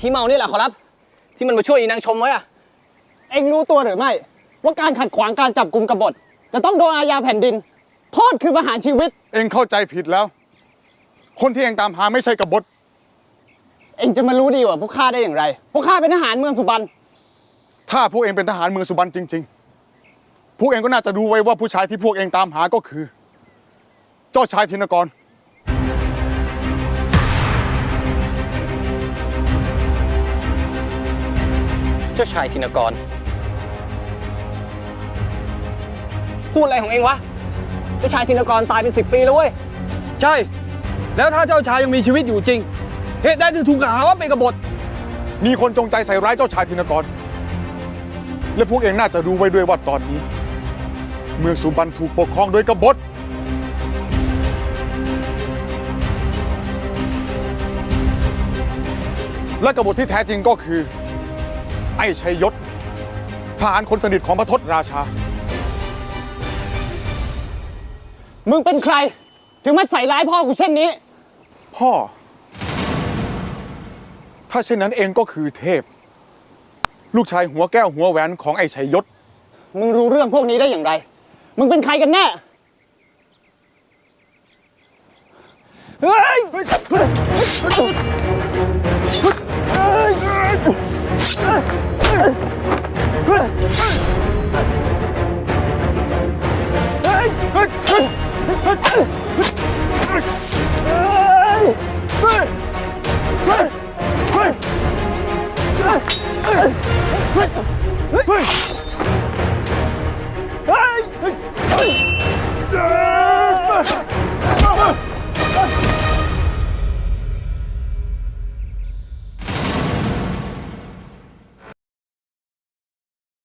ขี้เมานี่แหละขอรับ ที่มันมาช่วยอีนางชมไว้อะเองรู้ตัวหรือไม่ ว่าการขัดขวางการจับกลุ่มกบฏ จะต้องโดนอาญาแผ่นดิน โทษคือประหารชีวิต เองเข้าใจผิดแล้ว คนที่เองตามหาไม่ใช่กบฏ เองจะมารู้ดีกว่าพวกข้าได้อย่างไร พวกข้าเป็นทหารเมืองสุบรรณถ้าพวกเองเป็นทหารเมืองสุบรรณจริง ๆ พวกเองก็น่าจะรู้ไว้ว่าผู้ชายที่พวกเองตามหาก็คือ เจ้าชายธินกร จ้าชายธินกร พูดอะไรของเองวะ เจ้าชายธินกรตายเป็นสิบปีแล้วเว้ย ใช่ แล้วถ้าเจ้าชายยังมีชีวิตอยู่จริง เหตุใดถึงถูกกล่าวหาว่าเป็นกบฏ มีคนจงใจใส่ร้ายเจ้าชายธินกร และพวกเองน่าจะรู้ไว้ด้วยว่าตอนนี้ เมืองสุบรรณถูกปกครองโดยกบฏและกบฏที่แท้จริงก็คือ ไอ้ชัยยศทหารคนสนิทของพระทศราชา มึงเป็นใคร ถึงมาใส่ร้ายพ่อกูเช่นนี้ พ่อ ถ้าเช่นนั้นเองก็คือเทพ ลูกชายหัวแก้วหัวแหวนของไอ้ชัยยศ มึงรู้เรื่องพวกนี้ได้อย่างไร มึงเป็นใครกันแน่เฮ้ย เฮ้ย